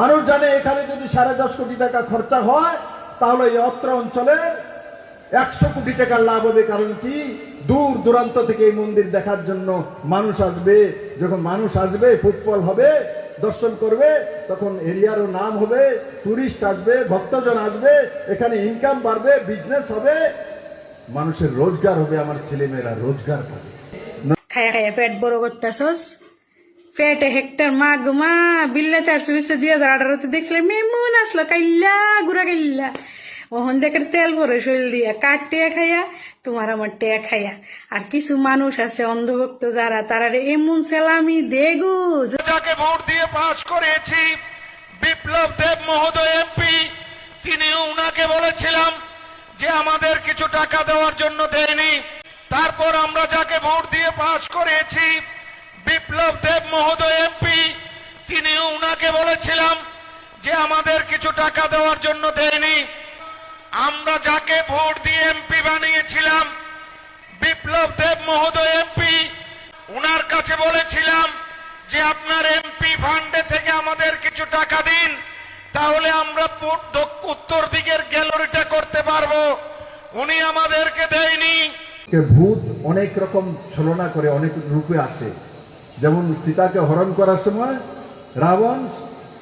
মানুষ জানে এখানে যদি সাড়ে দশ কোটি টাকা খরচা হয়, তাহলে এই অত্র অঞ্চলে একশো কোটি টাকার লাভ হবে। কারণ কি? দূর দূরান্ত থেকে এই মন্দির দেখার জন্য মানুষ আসবে। যখন মানুষ আসবে, ফুটবল হবে, দর্শন করবে, তখন এরিয়ারও নাম হবে টুরিস্ট আসবে, ভক্তজন আসবে, এখানে ইনকাম বাড়বে বিজনেস হবে। মানুষের রোজগার হবে, আমার ছেলেমেয়েরা রোজগার পাবে। খায়া খায়া পেট বড় করতেছস। পেটে হেক্টর, মা মা, বিল্লা চারশো বিশো দুই হাজার আঠারোতে দেখলে মেমন আসলো, কাইল্লা, গুড়া কাইল্লা। ওহন দেখে তেল ভরে শরীর দিয়া, কাঠ টেয়া খাইয়া, তোমার আমার টেয়া খাইয়া। আর কিছু মানুষ আছে অন্ধভক্ত যারা তারা এমন সেলামি দেগু যাকে ভোট দিয়ে পাশ করেছি, বিপ্লব দেব মহোদয় এমপি, তিনি উনাকে বলেছিলাম যে আমাদের কিছু টাকা দেওয়ার জন্য দেয়নি। তারপর আমরা যাকে ভোট দিয়ে পাশ করেছি বিপ্লব দেব মহোদয় এমপি, তিনি উনাকে বলেছিলাম যে আমাদের কিছু টাকা দেওয়ার জন্য দেয়নি। আমরা যাকে ভোট দিয়ে এমপি বানিয়েছিলাম, বিপ্লব দেব মহোদয় এমপি, উনার কাছে বলেছিলাম যে আপনার এমপি ফান্ডে থেকে আমাদের কিছু টাকা দিন, তাহলে আমরা উত্তর দিকের গ্যালারিটা করতে পারব। উনি আমাদেরকে দেয়নি। ভূত অনেক রকম ছলনা করে, অনেক রূপে আসে। যেমন সীতাকে হরণ করার সময় রাবণ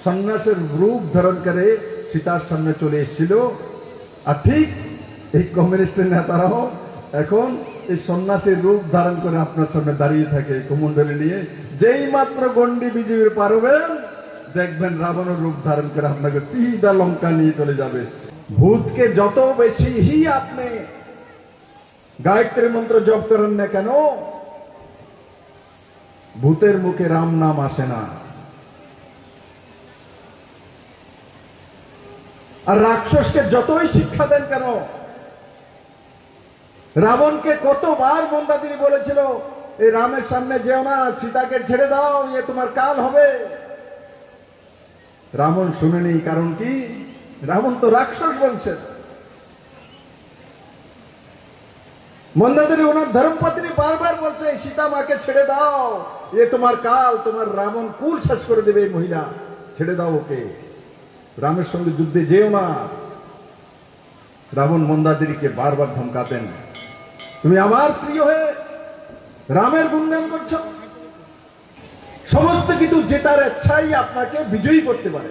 সন্ন্যাসের রূপ ধারণ করে সীতার সামনে চলে এসেছিল। আর ঠিক এই কমিউনিস্টের নেতারাও এখন এই সন্ন্যাসের রূপ ধারণ করে আপনার সামনে দাঁড়িয়ে থাকে কুমন্ডলী নিয়ে। যেই মাত্র গন্ডি বিজেপির পারবেন দেখবেন রাবণের রূপ ধারণ করে আপনাকে চিদা লঙ্কা নিয়ে চলে যাবে। ভূতকে যত বেশি হি আপনি, গায়ত্রী মন্ত্র জপ করেন না কেন ভূতের মুখে রাম নাম আসে না। আর রাক্ষসকে যতই শিক্ষা দেন কেন, রাবণকে কতবার মন্দাদিনী বলেছিল, এই রামের সামনে যেও না, সীতাকে ছেড়ে দাও ইয়ে তোমার কাল হবে। রাবণ শুনেনি কারণ কি? রাবণ তো রাক্ষস বংশের। মন্দাদেবী ওনার ধর্মপত্নী বারবার বলছে সীতা মাকে ছেড়ে দাও। এ তোমার কাল, তোমার রাবণ কুল শেষ করে দেবে এই মহিলা। ছেড়ে দাও ওকে। রামের সঙ্গে যুদ্ধে যেও না। রাবণ মন্দাদেবীকে বারবার ধমকাতেন, তুমি আমার স্ত্রী হয়ে রামের গুণগান করছ? সমস্ত কিছু যেটার ইচ্ছাই আপনাকে বিজয়ী করতে পারে।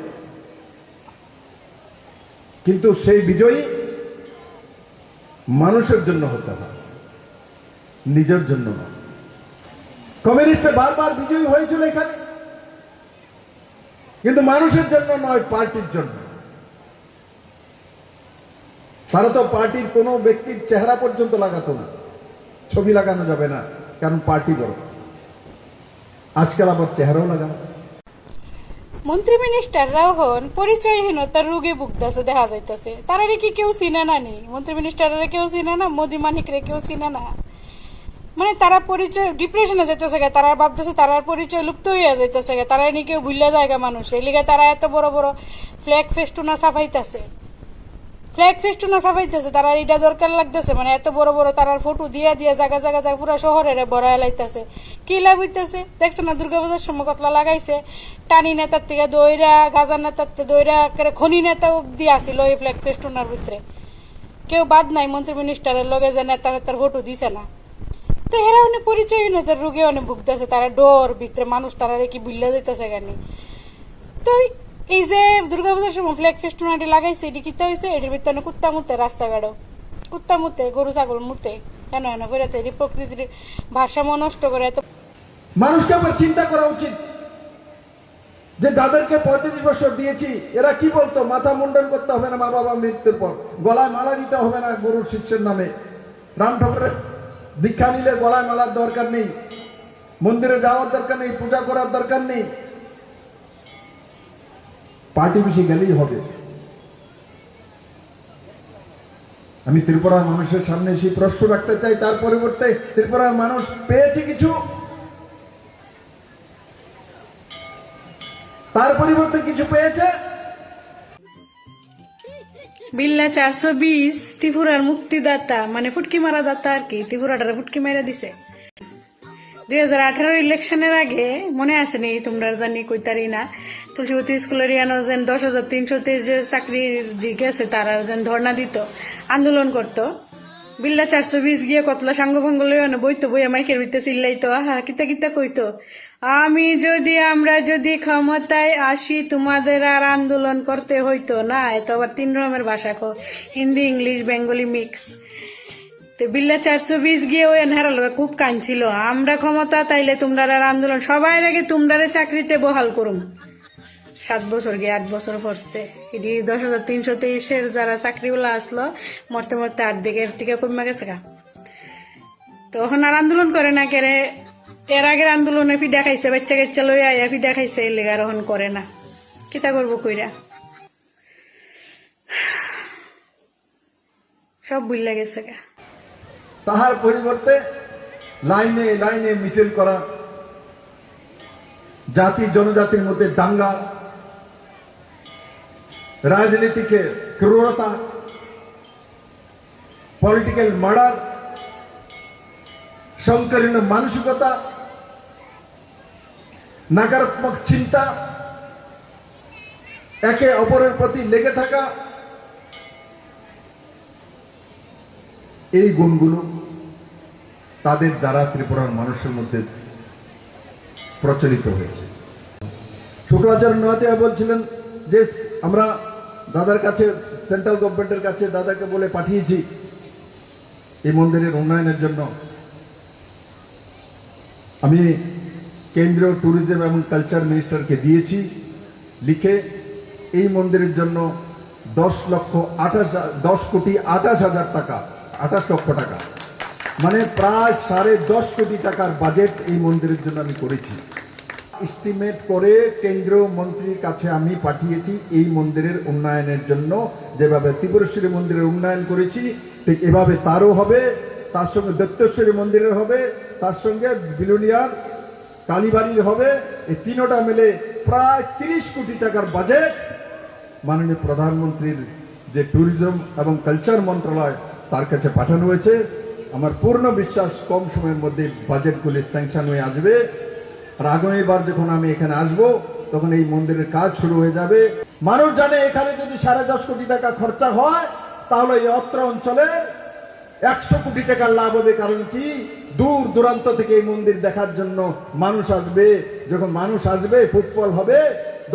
কিন্তু সেই বিজয়ী মানুষের জন্য হতে হয়। নিজের জন্য নয় কমিউনিস্টে বারবার বিজয়ী হয়েছিল এখানে। কিন্তু মানুষের জন্য নয়, পার্টির জন্য। তারা তো পার্টির কোনো ব্যক্তির চেহারা পর্যন্ত লাগাতো না। ছবি লাগানো যাবে না, কারণ পার্টি বড়। আজকাল আবার চেহারাও লাগানো। মন্ত্রী মিনিস্টাররাও হন, পরিচয়হীনতার রোগে ভুগতেছে, দেখা যাইতেছে। তারারে কি কেউ চিনে না নি? মন্ত্রী মিনিস্টাররা কেউ চিনে না? মোদি মানিকরে কেউ চিনে না? মানে তারা পরিচয় ডিপ্রেশনে যেতেছে গে, তারা ভাবতেছে তারার পরিচয় লুপ্ত হইয়া যাইতেছে গে তারা নি কেউ ভুললে জায়গা মানুষ। এই লিগে তারা এত বড় বড় ফ্ল্যাগ ফেস্টুনা সাফাইতেছে। ফ্ল্যাগ ফেস্টুনা সাফাইতেছে, তারা এটা দরকার লাগতেছে মানে এত বড় বড় তারার ফটো দিয়া দিয়া জায়গা জায়গা জায়গা পুরো শহরের বড় লাইতেছে। কি লাভ হইতেছে? দেখছ না, দুর্গাপূজার সময় কতলা লাগাইছে? টানি নেতার থেকে দইরা গাজার নেতার থেকে দইরা করে খনি নেতা দিয়ে আসিল এই ফ্ল্যাগ ফেস্টুনার ভিতরে। কেউ বাদ নাই, মন্ত্রী মিনিস্টারের লগে যে নেতা নেতার ফটো দিছে না। তো এরা অনেক পরিচয় না, তার রোগে অনেক ভুগতেছে তারা ডর, ভিতরে মানুষ তারা কি বুল্লা দিতেছে কেন? তো এই যে দুর্গাপূজার সময় ফ্ল্যাগ ফেস্টুনাটি লাগাইছে, এটি কিতা হয়েছে এটির ভিতরে অনেক কুত্তা মুতে রাস্তাঘাটও। কুত্তা মুতে গরু, ছাগল মুতে কেন এনে ফেরাতে এটি প্রকৃতির ভারসাম্য নষ্ট করে এত মানুষকে আবার চিন্তা করা উচিত যে যাদেরকে পঁয়ত্রিশ বছর দিয়েছি, এরা কি বলতো? মাথা মুন্ডন করতে হবে না মা বাবা মৃত্যুর পর। গলায় মালা দিতে হবে না গরুর শিষ্যের নামে। রাম ঠাকুরের দীক্ষা নিলে গলায় মালার দরকার নেই, মন্দিরে যাওয়ার দরকার নেই, পূজা করার দরকার নেই। পার্টি বেশি গেলেই হবে। আমি ত্রিপুরার মানুষের সামনে সেই প্রশ্ন রাখতে চাই, তার পরিবর্তে ত্রিপুরার মানুষ পেয়েছে কিছু? তার পরিবর্তে কিছু পেয়েছে? বিল্লা চারশো বিশ ত্রিপুরার মুক্তিদাতা মানে ফুটকি মারা দাতা আর কি, ত্রিপুরাটার ফুটকি মেরে দিছে। দুই হাজার আঠারো ইলেকশনের আগে মনে আছে নি তোমরা জানি কইতারি না? তুলসীবতী স্কুলের ইয়ানো যেন দশ হাজার তিনশোতে যে চাকরি দি গেছে তারা যেন ধর্ণা দিত, আন্দোলন করতো। বিল্লা চারশো বিশ গিয়ে কতলা সাঙ্গ ভঙ্গ বইতো বই মাইকের ভিতরে চিল্লাইতো, আহা, কিতা কিতা কইতো। আমি যদি, আমরা যদি ক্ষমতায় আসি, তোমাদের আর আন্দোলন করতে হইতো না। এত আবার তিন রকমের ভাষা কো। Hindi, English, Bengali mix. তো বিল্লা চারশো বিশ গিয়ে ওই হারাল খুব কাঁদছিল। আমরা ক্ষমতা, তাইলে তোমরা আর আন্দোলন। সবাই আগে তোমরারে চাকরিতে বহাল করুম। সাত বছর গিয়ে আট বছর পড়ছে। এটি দশ হাজার তিনশো তেইশের যারা চাকরিওয়ালা আসলো, মরতে মরতে আট দিকের থেকে কমে গেছে গা। তখন আর আন্দোলন করে না কেরে এর আগের আন্দোলনে ফিডা খাইছে বাচ্চা কাচ্চা লই আয়া ফিডা খাইছে এর লেগে করে না। কিতা করব কইরা? সব বুঝলা গেছে তাহার পরিবর্তে লাইনে লাইনে মিছিল করা, জাতি জনজাতির মধ্যে দাঙ্গা, রাজনীতিকে ক্রূরতা পলিটিক্যাল মার্ডার সংকীর্ণ মানসিকতা নাকারাত্মক চিন্তা, একে অপরের প্রতি লেগে থাকা, এই গুণগুলো তাদের দ্বারা ত্রিপুরার মানুষের মধ্যে প্রচলিত হয়েছে। শুক্রাচার্য নহাতিয়া বলছিলেন যে, আমরা দাদার কাছে, সেন্ট্রাল গভর্নমেন্টের কাছে দাদাকে বলে পাঠিয়েছি এই মন্দিরের উন্নয়নের জন্য। আমি কেন্দ্রীয় ট্যুরিজম এবং কালচার মিনিস্টারকে দিয়েছি, লিখে এই মন্দিরের জন্য দশ লক্ষ আঠাশ দশ কোটি আঠাশ হাজার টাকা, আঠাশ লক্ষ টাকা। মানে প্রায় সাড়ে দশ কোটি টাকার বাজেট এই মন্দিরের জন্য আমি করেছি। এস্টিমেট করে কেন্দ্রীয় মন্ত্রীর কাছে আমি পাঠিয়েছি এই মন্দিরের উন্নয়নের জন্য। যেভাবে ত্রিপুরেশ্বরী মন্দিরের উন্নয়ন করেছি, ঠিক এভাবে তারও হবে, তার সঙ্গে দত্তেশ্বরী মন্দিরের হবে, তার সঙ্গে বিলুনিয়ার কালীবাড়ির হবে। এই তিনোটা মিলে প্রায় তিরিশ কোটি টাকার বাজেট মাননীয় প্রধানমন্ত্রীর যে ট্যুরিজম এবং কালচার মন্ত্রণালয় তার কাছে পাঠানো হয়েছে। আমার পূর্ণ বিশ্বাস, কম সময়ের মধ্যে বাজেটগুলি স্যাংশন হয়ে আসবে। আর আগামীবার যখন আমি এখানে আসব, তখন এই মন্দিরের কাজ শুরু হয়ে যাবে। মানুষ জানে এখানে যদি সাড়ে দশ কোটি টাকা খরচা হয়, তাহলে এই অত্র অঞ্চলে একশো কোটি টাকার লাভ হবে। কারণ কি? দূর দূরান্ত থেকে এই মন্দির দেখার জন্য মানুষ আসবে। যখন মানুষ আসবে, ফুটবল হবে,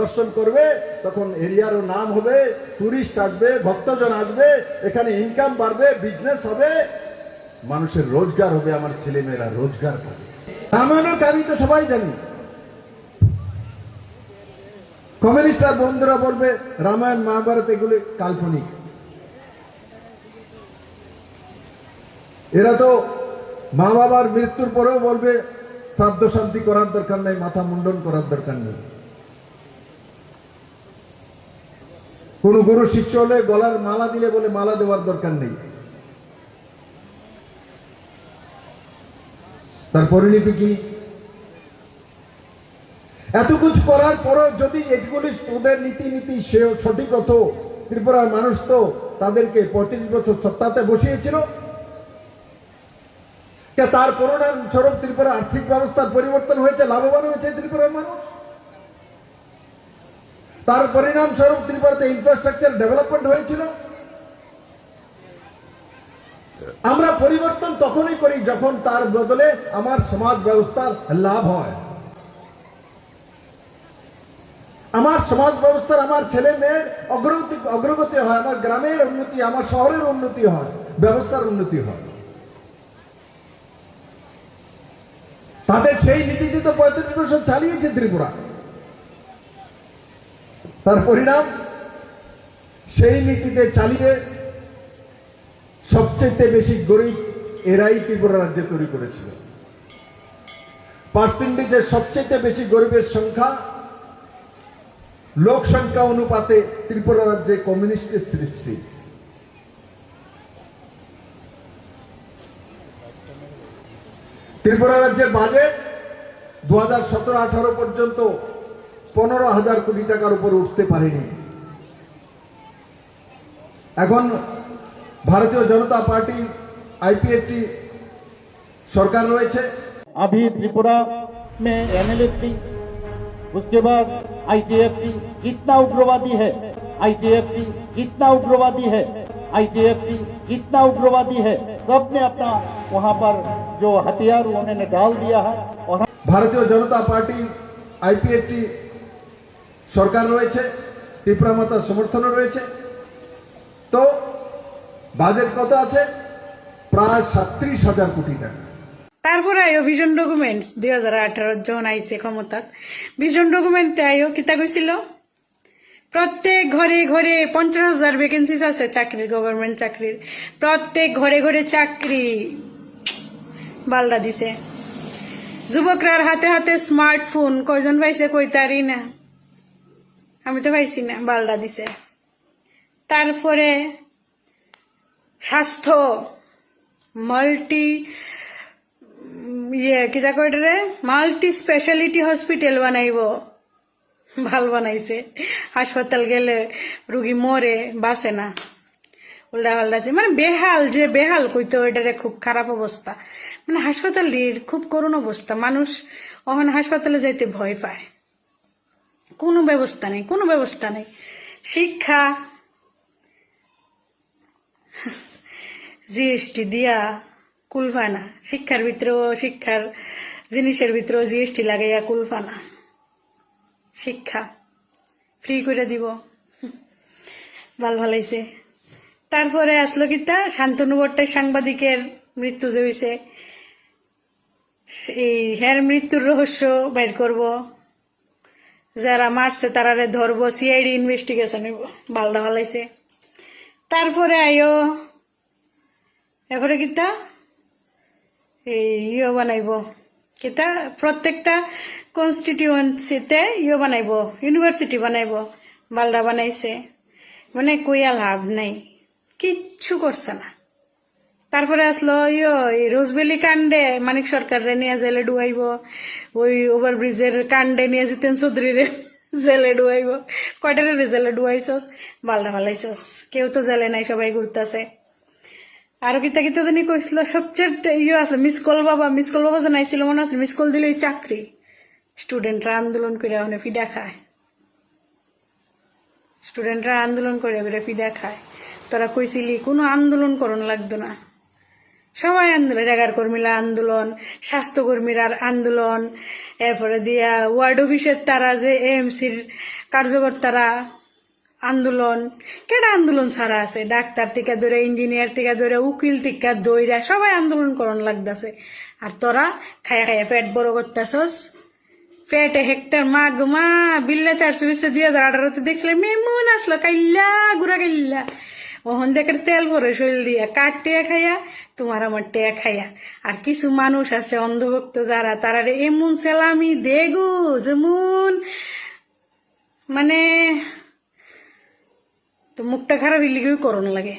দর্শন করবে, তখন এরিয়ারও নাম হবে টুরিস্ট আসবে, ভক্তজন আসবে, এখানে ইনকাম বাড়বে বিজনেস হবে। মানুষের রোজগার হবে, আমার ছেলেমেয়েরা রোজগার পাবে। রামায়ণের কাহিনী তো সবাই জানি। কমিউনিস্টরা বন্ধুরা বলবে, রামায়ণ, মহাভারত, এগুলি কাল্পনিক। এরা তো মা বাবার মৃত্যুর পরেও বলবে, শ্রাদ্ধ শান্তি করার দরকার নেই, মাথা মুন্ডন করার দরকার নেই। কোন গুরু শিষ্য হলে গলার মালা দিলে বলে মালা দেওয়ার দরকার নেই। তার পরিণতি কি? এত কিছু করার পরও যদি এগুলি ওদের নীতি নীতি সঠিক হতো ত্রিপুরার মানুষ তো তাদেরকে পঁয়ত্রিশ বছর সত্তাতে বসিয়েছিল তার পরিণাম স্বরূপ ত্রিপুরা আর্থিক ব্যবস্থার পরিবর্তন হয়েছে, লাভবান হয়েছে ত্রিপুরার মানুষ। তার পরিণাম স্বরূপ ত্রিপুরাতে ইনফ্রাস্ট্রাকচার ডেভেলপমেন্ট হয়েছিল। আমরা পরিবর্তন তখনই করি যখন তার বদলে আমার সমাজ ব্যবস্থার লাভ হয়। আমার সমাজ ব্যবস্থার আমার ছেলে মেয়ের অগ্রগতি অগ্রগতি হয়, আমার গ্রামের উন্নতি, আমার শহরের উন্নতি হয়, ব্যবস্থার উন্নতি হয়। তাদের সেই নীতিতে তো পঁয়ত্রিশ বছর চালিয়েছে ত্রিপুরা। তার পরিণাম, সেই নীতিতে চালিয়ে সবচেয়ে বেশি গরিব এরাই ত্রিপুরা রাজ্যে তৈরি করেছিল। পার্সেন্টেজে সবচেয়ে বেশি গরিবের সংখ্যা, লোক সংখ্যা অনুপাতে ত্রিপুরা রাজ্যে কমিউনিস্টের সৃষ্টি। ত্রিপুরা রাজ্যের বাজেট দু হাজার সতেরো আঠারো পর্যন্ত পনেরো হাজার কোটি টাকার উপর উঠতে পারেনি এখন ভারতীয় জনতা পার্টি আইপিএফটি সরকার রয়েছে अभी त्रिपुरा में एमएलए थी उसके बाद आईटीएफटी जितना उग्रवादी है आईटीएफटी जितना उग्रवादी है आईटीएफटी जितना उग्रवादी है सबने अपना वहां पर जो हथियार उन्होंने डाल दिया है और हम ভারতীয় জনতা পার্টি আইপিএফটি সরকার রয়েছে ত্রিপুরা মাতার সমর্থনও রয়েছে তো বাজেট কত আছে প্রায় সাত্রিশ হাজার কোটি টাকা তারপরে আইও ভিজন ডকুমেন্টস দুই হাজার আঠারো যখন আইছে ক্ষমতাত ভিজন ডকুমেন্ট আইও কিতা কইছিল প্রত্যেক ঘরে ঘরে পঞ্চাশ হাজার ভ্যাকেন্সিস আছে চাকরির গভর্নমেন্ট চাকরির প্রত্যেক ঘরে ঘরে চাকরি বালডা দিছে। যুবকরার হাতে হাতে স্মার্টফোন কয়জন পাইছে কইতারি না। আমি তো পাইছি না বালডা দিছে। তারপরে স্বাস্থ্য, মাল্টি ইয়ে কিতা কয় রে মাল্টি স্পেশালিটি হসপিটাল বানাইব। ভালো বানাইছে। হাসপাতাল গেলে রুগী মরে বাঁচে না। উল্টা পাল্টা। মানে বেহাল যে বেহাল কইতো এটারে খুব খারাপ অবস্থা। মানে হাসপাতালের খুব করুণ অবস্থা। মানুষ ওখানে হাসপাতালে যাইতে ভয় পায়। কোনো ব্যবস্থা নেই, কোনো ব্যবস্থা নেই। শিক্ষা, জিএসটি দিয়া কুলফানা শিক্ষার ভিতরেও শিক্ষার জিনিসের ভিতরেও জিএসটি লাগাইয়া কুলফানা শিক্ষা, ফ্রি করে দিব। ভালো ভালাইছে। তারপরে আসলো কিতা শান্তনু ভট্টার সাংবাদিকের মৃত্যু যে হয়েছে এই হের মৃত্যুর রহস্য বের করব। যারা মারছে তারারে ধরবো সিআইডি ইনভেস্টিগেশন ভালটা ভালাইছে তারপরে আইও, এরপরে কিতা এই ইয়ে বানাইব। কিতা প্রত্যেকটা কনস্টিটিউয়েন্সিতে ইয়ে বানাইব ইউনিভার্সিটি বানাইব, বালডা বানাইছে। মানে কইয়া লাভ নাই। কিচ্ছু করছে না। তারপরে আসলো, ইয়ো রোজবেলি কাণ্ডে মানিক সরকারে নিয়ে জেলে ডুবাইব, ওই ওভারব্রিজের কাণ্ডে নিয়ে জিতেন চৌধুরীরে জেলে ডুবাইব। কয়টারে জেলে ডুবাইছস? বালডা ভালাইছস কেউ তো জেলে নাই, সবাই ঘুরতেছে। আর কিতা কিতা জানি কইছিল, সবচেয়ে ইয়ে আছে, মিস কল বাবা, মিস কল বাবা জানাইছিল মনে আছে, মিস কল দিলে চাকরি। স্টুডেন্টরা আন্দোলন করে ওখানে ফিডা খায়। স্টুডেন্টরা আন্দোলন করে ফিডা খায়। তোরা কইছিলি, কোনো আন্দোলন করণ লাগতো না। সবাই আন্দোলন রেগার কর্মীরা আন্দোলন, স্বাস্থ্যকর্মীরা আন্দোলন, এরপরে দিয়া ওয়ার্ড অফিসের তারা যে এএমসির কার্যকর্তারা আন্দোলন, কেডা আন্দোলন ছাড়া আছে? ডাক্তার থেকে ধরে ইঞ্জিনিয়ার থেকে ধরে উকিল থেকে দইরা সবাই আন্দোলন করণ লাগতেছে। আর তোরা খায়া খায়া পেট বড় করতেছস। পেটে হেক্টর মা গো মা, বিল্লা চারশো বিশো দুই হাজার আঠারোতে দেখলে মেমন আসলো, কাইল্লা, গুড়া কাইল্লা। ওহন দেখে তেল ভরে শরীর দিয়া কাঠ টেয়া খাইয়া, তোমার আমার টেয়া খাইয়া। আর কিছু মানুষ আছে অন্ধভক্ত যারা তারা এমন সেলামি দেগু যেমন মানে তো মুখটা খারাপ হইলে করণ লাগে।